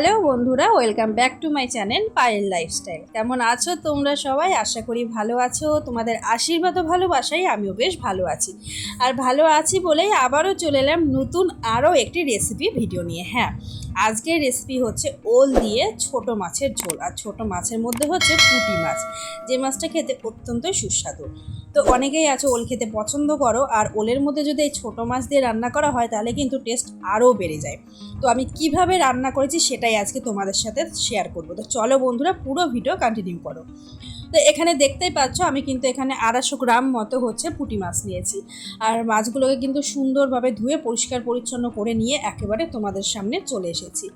Hello বন্ধুরা, welcome back to my channel Payel lifestyle. কেমন আছো তোমরা সবাই? আশা করি ভালো আছো। তোমাদের আশীর্বাদ ও ভালোবাসাই আমিও বেশ ভালো আছি। আর ভালো আছি বলেই আবারও চলে এলাম নতুন আরও একটি রেসিপি ভিডিও নিয়ে। হ্যাঁ আজকের রেসিপি হচ্ছে ওল দিয়ে ছোট মাছের ঝোল। আর ছোট মাছের মধ্যে হচ্ছে পুঁটি মাছ। যে মাছটা খেতে অত্যন্ত সুস্বাদু। তো অনেকেই আছে ওল খেতে পছন্দ করো। আর ওলের মধ্যে যদি এই ছোটো মাছ দিয়ে রান্না করা হয়, তাহলে কিন্তু টেস্ট আরও বেড়ে যায়। তো আমি কীভাবে রান্না করেছি সেটাই আজকে তোমাদের সাথে শেয়ার করব। তো চলো বন্ধুরা, পুরো ভিডিও কন্টিনিউ করো। তো এখানে দেখতেই পাচ্ছ, আমি কিন্তু এখানে আড়াইশো গ্রাম মতো হচ্ছে পুঁটি মাছ নিয়েছি। আর মাছগুলোকে কিন্তু সুন্দরভাবে ধুয়ে পরিষ্কার পরিচ্ছন্ন করে নিয়ে একেবারে তোমাদের সামনে চলে এসেছি।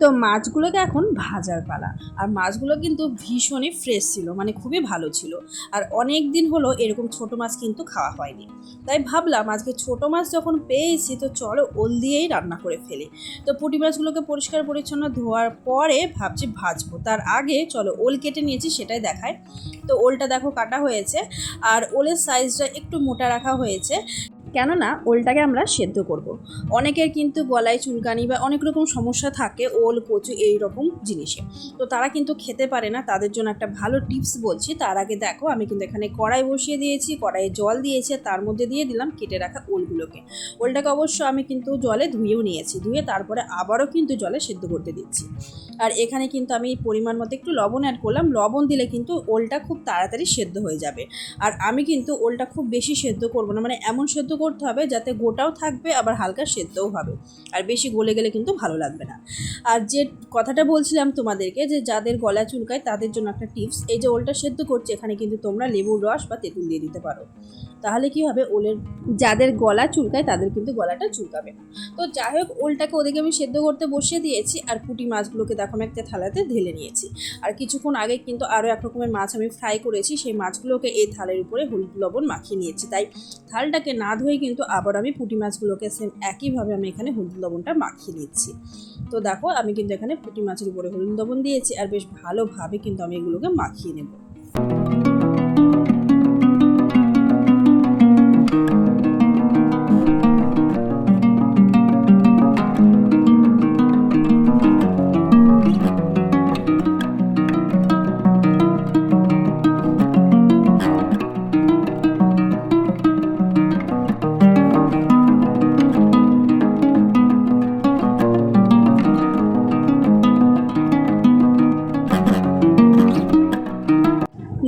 তো মাছগুলোকে এখন ভাজার পালা। আর মাছগুলো কিন্তু ভীষণই ফ্রেশ ছিল মানে খুবই ভালো ছিল। আর অনেক দিন হলো এরকম ছোট মাছ কিন্তু খাওয়া হয়নি। তাই ভাবলাম আজকে ছোট মাছ যখন পেয়েছি, তো চলো ওল দিয়েই রান্না করে ফেলি। তো পুঁটি মাছগুলোকে পরিষ্কার পরিচ্ছন্ন ধোয়ার পরে ভাবছি ভাজবো। তার আগে চলো ওল কেটে নিয়েছি, সেটাই দেখায়। তো ওলটা দেখো কাটা হয়েছে, আর ওলের সাইজটা একটু মোটা রাখা হয়েছে। কেননা ওলটাকে আমরা সেদ্ধ করব। অনেকের কিন্তু গলায় চুলকানি বা অনেক রকম সমস্যা থাকে ওল, কচু এই রকম জিনিসে। তো তারা কিন্তু খেতে পারে না, তাদের জন্য একটা ভালো টিপস বলছি। তার আগে দেখো, আমি কিন্তু এখানে কড়াই বসিয়ে দিয়েছি, কড়াইয়ে জল দিয়েছি, তার মধ্যে দিয়ে দিলাম কেটে রাখা ওলগুলোকে। ওলটাকে অবশ্য আমি কিন্তু জলে ধুয়েও নিয়েছি, ধুয়ে তারপরে আবারও কিন্তু জলে সেদ্ধ করতে দিচ্ছি। আর এখানে কিন্তু আমি পরিমাণ মতো একটু লবণ অ্যাড করলাম। লবণ দিলে কিন্তু ওলটা খুব তাড়াতাড়ি সেদ্ধ হয়ে যাবে। আর আমি কিন্তু ওলটা খুব বেশি সেদ্ধ করব না মানে এমন সেদ্ধ করতে হবে যাতে গোটাও থাকবে, আবার হালকা সেদ্ধও হবে। আর বেশি গলে গেলে কিন্তু ভালো লাগবে না। আর যে কথাটা বলছিলাম তোমাদেরকে যে যাদের গলা চুলকায় তাদের জন্য একটা টিপস, এই যে ওলটা সেদ্ধ করছে, এখানে কিন্তু তোমরা লেবুর রস বা তেঁতুল দিয়ে দিতে পারো। তাহলে কি হবে? ওলের যাদের গলা চুলকায় তাদের কিন্তু গলাটা চুলকাবে না। তো যাই হোক, ওলটাকে ওদিকে আমি সেদ্ধ করতে বসিয়ে দিয়েছি, আর পুঁটি মাছগুলোকে দেখো আমি একটা থালাতে ঢেলে নিয়েছি। আর কিছুক্ষণ আগে কিন্তু আরও এক রকমের মাছ আমি ফ্রাই করেছি, সেই মাছগুলোকে এই থালের উপরে হলুদ লবণ মাখিয়ে নিয়েছি। তাই থালটাকে না ধুয়ে কিন্তু আবার আমি পুঁটি মাছগুলোকে সেম একইভাবে আমি এখানে হলুদ লবণটা মাখিয়ে নিচ্ছি। তো দেখো, আমি কিন্তু এখানে পুঁটি মাছের উপরে হলুদ লবণ দিয়েছি আর বেশ ভালোভাবে কিন্তু আমি এগুলোকে মাখিয়ে নেব।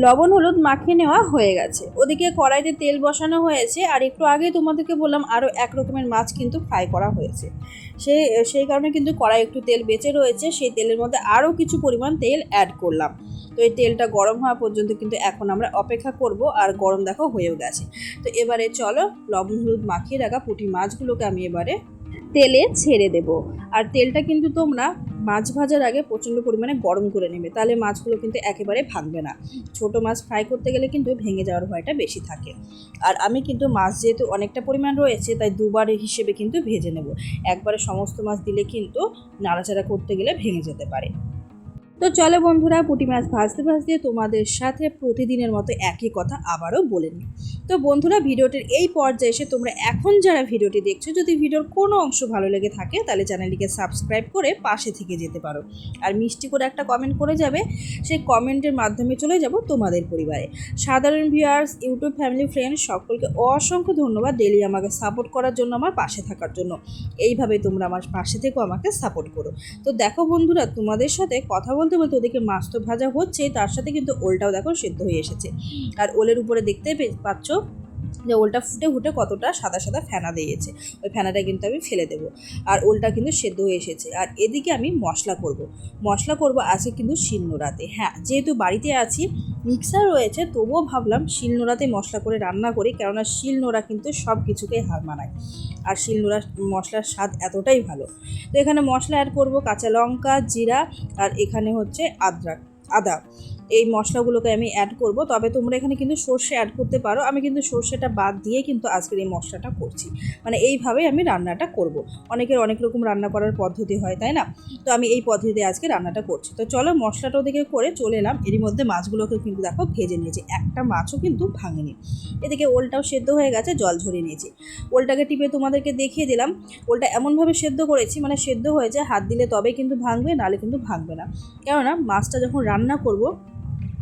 লবণ, হলুদ মাখিয়ে নেওয়া হয়ে গেছে। ওদিকে কড়াইতে তেল বসানো হয়েছে আর একটু আগে তোমাদেরকে বললাম আরও এক রকমের মাছ কিন্তু ফ্রাই করা হয়েছে। সে, সেই কারণে কিন্তু কড়াই একটু তেল বেঁচে রয়েছে, সেই তেলের মধ্যে আরও কিছু পরিমাণ তেল অ্যাড করলাম। তো এই তেলটা গরম হওয়া পর্যন্ত কিন্তু এখন আমরা অপেক্ষা করব আর গরম দেখো হয়েও গেছে। তো এবারে চলো লবণ, হলুদ মাখিয়ে রাখা পুঁটি মাছগুলোকে আমি এবারে তেলে ছেড়ে দেব। আর তেলটা কিন্তু তোমরা মাছ ভাজার আগে প্রচণ্ড পরিমাণে গরম করে নেবে। তাহলে মাছগুলো কিন্তু একেবারে ভাঙবে না। ছোট মাছ ফ্রাই করতে গেলে কিন্তু ভেঙে যাওয়ার ভয়টা বেশি থাকে। আর আমি কিন্তু মাছ যেহেতু অনেকটা পরিমাণ রয়েছে, তাই দুবার হিসেবে কিন্তু ভেজে নেব। একবারে সমস্ত মাছ দিলে কিন্তু নাড়াচাড়া করতে গেলে ভেঙে যেতে পারে। তো চলো বন্ধুরা, পুঁটি মাছ ভাজতে ভাজতে তোমাদের সাথে প্রতিদিনের মতো একই কথা আবারও বলে নিই। তো বন্ধুরা, ভিডিওটির এই পর্যায়ে এসে তোমরা এখন যারা ভিডিওটি দেখছ, যদি ভিডিওর কোনো অংশ ভালো লেগে থাকে, তাহলে চ্যানেলটিকে সাবস্ক্রাইব করে পাশে থেকে যেতে পারো। আর মিষ্টি করে একটা কমেন্ট করে যাবে, সেই কমেন্টের মাধ্যমে চলে যাব তোমাদের পরিবারে। সাধারণ ভিউয়ার্স ইউটিউব ফ্যামিলি ফ্রেন্ডস সকলকে অসংখ্য ধন্যবাদ ডেলি আমাকে সাপোর্ট করার জন্য, আমার পাশে থাকার জন্য। এইভাবে তোমরা আমার পাশে থেকেও আমাকে সাপোর্ট করো। তো দেখো বন্ধুরা, তোমাদের সাথে কথা বলতে বলতে ওদিকে মাছ তো ভাজা হচ্ছে তার সাথে কিন্তু ওলটাও দেখো সেদ্ধ হয়ে এসেছে। আর ওলের উপরে দেখতে পাচ্ছ যে ওলটা ফুটে ফুটে কতটা সাদা সাদা ফেনা দিয়েছে। ওই ফেনাটা কিন্তু আমি ফেলে দেব। আর ওলটা কিন্তু সেদ্ধ হয়ে এসেছে। আর এদিকে আমি মশলা করব। মশলা করব আজকে কিন্তু শিলনোড়াতে হ্যাঁ যেহেতু বাড়িতে আছি মিক্সার রয়েছে, তবুও ভাবলাম শিলনোড়াতে মশলা করে রান্না করি, কেননা শিলনোড়া কিন্তু সব কিছুকেই হার মানায়। আর শিলনোড়া মশলার স্বাদ এতটাই ভালো। তো এখানে মশলা অ্যাড করব, কাঁচা লঙ্কা, জিরা, আর এখানে হচ্ছে আদ্রা, আদা। এই মশলাগুলোকে আমি অ্যাড করব। তবে তোমরা এখানে কিন্তু সর্ষে অ্যাড করতে পারো। আমি কিন্তু সর্ষেটা বাদ দিয়ে কিন্তু আজকের এই মশলাটা করছি। মানে এইভাবেই আমি রান্নাটা করব। অনেকের অনেক রকম রান্না করার পদ্ধতি হয়, তাই না? তো আমি এই পদ্ধতিতে আজকে রান্নাটা করছি। তো চলো মশলাটা ওদিকে করে চলে এলাম। এরই মধ্যে মাছগুলোকে কিন্তু দেখো ভেজে নিয়েছি। একটা মাছও কিন্তু ভাঙেনি। এদিকে ওলটাও সেদ্ধ হয়ে গেছে, জল ঝরিয়ে নিয়েছি। ওলটাকে টিপে তোমাদেরকে দেখিয়ে দিলাম। ওলটা এমনভাবে সেদ্ধ করেছি মানে সেদ্ধ হয়েছে, হাত দিলে তবে কিন্তু ভাঙবে, নালে কিন্তু ভাঙবে না। কেননা মাছটা যখন রান্না করব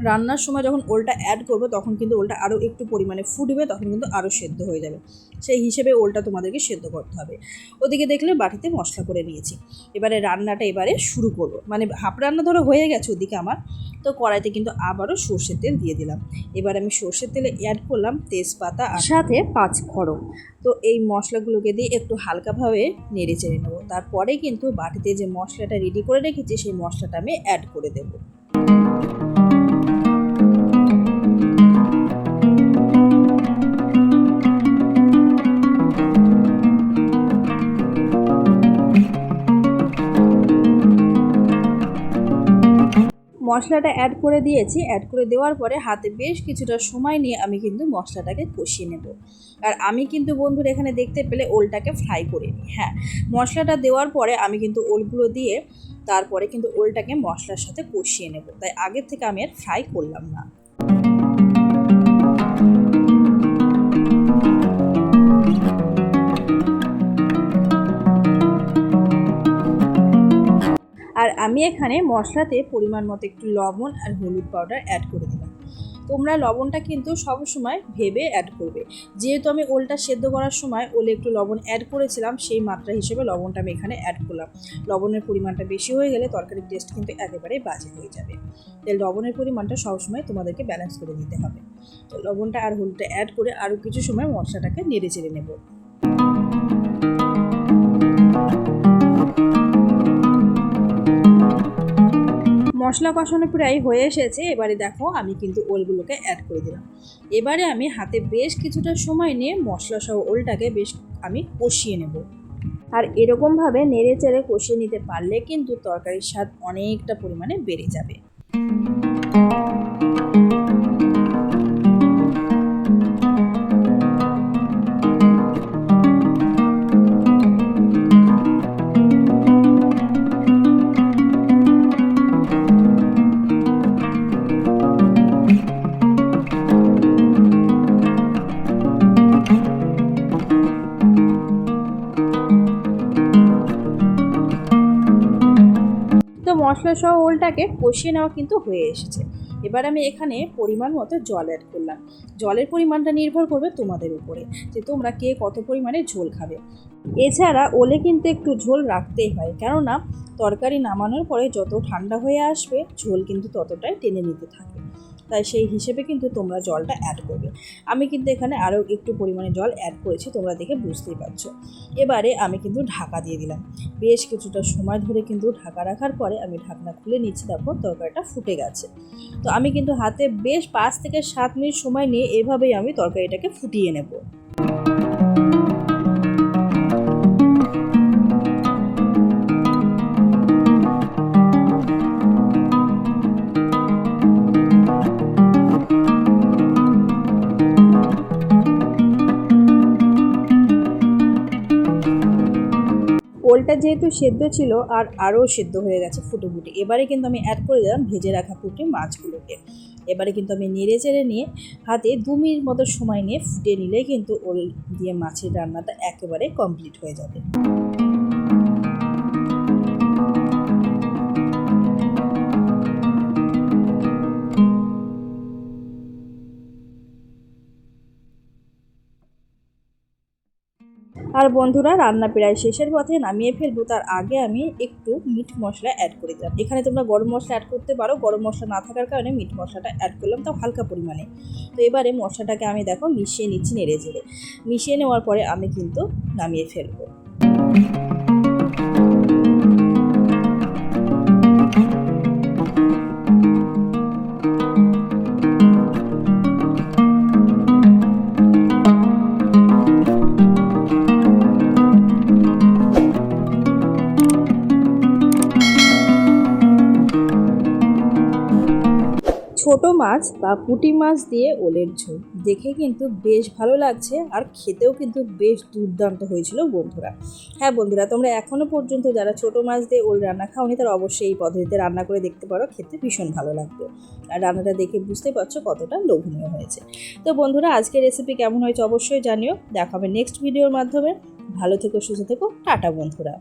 রান্নার সময় যখন ওলটা অ্যাড করব তখন কিন্তু ওলটা আরও একটু পরিমাণে ফুটবে তখন কিন্তু আরও সেদ্ধ হয়ে যাবে। সেই হিসেবে ওলটা তোমাদেরকে সেদ্ধ করতে হবে। ওদিকে দেখলে বাটিতে মশলা করে নিয়েছি। এবারে রান্নাটা এবারে শুরু করব। মানে হাফ রান্না ধরো হয়ে গেছে ওদিকে আমার। তো কড়াইতে কিন্তু আবারও সর্ষের তেল দিয়ে দিলাম। এবার আমি সর্ষের তেলে অ্যাড করলাম তেজপাতা আর সাথে পাঁচ ফড়ং তো এই মশলাগুলোকে দিয়ে একটু হালকাভাবে নেড়ে চেড়ে নেব। তারপরে কিন্তু বাটিতে যে মশলাটা রেডি করে রেখেছি সেই মশলাটা আমি অ্যাড করে দেবো। মশলাটা অ্যাড করে দিয়েছি। অ্যাড করে দেওয়ার পরে হাতে বেশ কিছুটা সময় নিয়ে আমি কিন্তু মশলাটাকে কষিয়ে নেব। আর আমি কিন্তু বন্ধুরা এখানে দেখতে পেলে ওলটাকে ফ্রাই করে নিই। হ্যাঁ মশলাটা দেওয়ার পরে আমি কিন্তু ওলগুলো দিয়ে তারপরে কিন্তু ওলটাকে মশলার সাথে কষিয়ে নেব। তাই আগের থেকে আমি আর ফ্রাই করলাম না। আর আমি এখানে মশলাতে পরিমাণ মতো একটু লবণ আর হলুদ পাউডার অ্যাড করে দিলাম। তোমরা লবণটা কিন্তু সব সময় ভেবে অ্যাড করবে। যেহেতু আমি ওলটা সেদ্ধ করার সময় ওলে একটু লবণ অ্যাড করেছিলাম, সেই মাত্রা হিসেবে লবণটা আমি এখানে অ্যাড করলাম। লবণের পরিমাণটা বেশি হয়ে গেলে তরকারির টেস্ট কিন্তু একেবারেই বাজে হয়ে যাবে। তাই লবণের পরিমাণটা সবসময় তোমাদেরকে ব্যালেন্স করে নিতে হবে। তো লবণটা আর হলুদটা অ্যাড করে আরও কিছু সময় মশলাটাকে নেড়ে চেড়ে নেব। মশলা কষানো প্রায় হয়ে এসেছে, এবারে দেখো আমি কিন্তু ওলগুলোকে অ্যাড করে দিলাম। এবারে আমি হাতে বেশ কিছুটা সময় নিয়ে মশলা সহ ওলটাকে বেশ আমি কষিয়ে নেব। আর এরকমভাবে নেড়ে চেড়ে কষিয়ে নিতে পারলে কিন্তু তরকারির স্বাদ অনেকটা পরিমাণে বেড়ে যাবে। মশলা সহ ওলটাকে কষিয়ে নেওয়া কিন্তু হয়ে এসেছে। এবার আমি এখানে পরিমাণ মতো জল অ্যাড করলাম। জলের পরিমাণটা নির্ভর করবে তোমাদের উপরে, যে তোমরা কে কত পরিমাণে ঝোল খাবে। এছাড়া ওলে কিন্তু একটু ঝোল রাখতেই হয়, কেননা তরকারি নামানোর পরে যত ঠান্ডা হয়ে আসবে, ঝোল কিন্তু ততটাই টেনে নিতে থাকে। তাই সেই হিসেবে কিন্তু তোমরা জলটা অ্যাড করবে। আমি কিন্তু এখানে আরও একটু পরিমাণে জল অ্যাড করেছি, তোমরা দেখে বুঝতেই পারছ। এবারে আমি কিন্তু ঢাকা দিয়ে দিলাম। বেশ কিছুটা সময় ধরে কিন্তু ঢাকা রাখার পরে আমি ঢাকনা খুলে নিচ্ছি তারপর তরকারিটা ফুটে গেছে। তো আমি কিন্তু হাতে বেশ পাঁচ থেকে সাত মিনিট সময় নিয়ে এভাবেই আমি তরকারিটাকে ফুটিয়ে নেব। ওলটা যেহেতু সেদ্ধ ছিল আর আরও সেদ্ধ হয়ে গেছে ফুটে ফুটে এবারে কিন্তু আমি অ্যাড করে দিলাম ভেজে রাখা ফুটে মাছগুলোকে। এবারে কিন্তু আমি নেড়ে চেড়ে নিয়ে হাতে দু মিনিট মতো সময় নিয়ে ফুটে নিলে কিন্তু ওল দিয়ে মাছের রান্নাটা একেবারে কমপ্লিট হয়ে যাবে। আর বন্ধুরা, রান্না প্রায় শেষের পথে নামিয়ে ফেলব। তার আগে আমি একটু মিট মশলা অ্যাড করে দিলাম। এখানে তোমরা গরম মশলা অ্যাড করতে পারো। গরম মশলা না থাকার কারণে মিট মশলাটা অ্যাড করলাম তাও হালকা পরিমাণে। তো এবারে মশলাটাকে আমি দেখো মিশিয়ে নিচ্ছি নেড়ে চেড়ে। মিশিয়ে নেওয়ার পরে আমি কিন্তু নামিয়ে ফেলব। মাছ বা পুঁটি মাছ দিয়ে ওলের ঝোল। দেখে কিন্তু বেশ ভালো লাগছে আর খেতেও কিন্তু বেশ দুর্দান্ত হয়েছিল বন্ধুরা। হ্যাঁ বন্ধুরা, তোমরা এখনও পর্যন্ত যারা ছোট মাছ দিয়ে ওল রান্না খাওনি, তারা অবশ্যই এই পদ্ধতিতে রান্না করে দেখতে পারো, খেতে ভীষণ ভালো লাগবে। আর রান্নাটা দেখে বুঝতে পারছ কতটা লোভনীয় হয়েছে। তো বন্ধুরা, আজকের রেসিপি কেমন হয়েছে অবশ্যই জানিও। দেখাবে নেক্সট ভিডিওর মাধ্যমে। ভালো থেকো, সুস্থ থেকো, টাটা বন্ধুরা।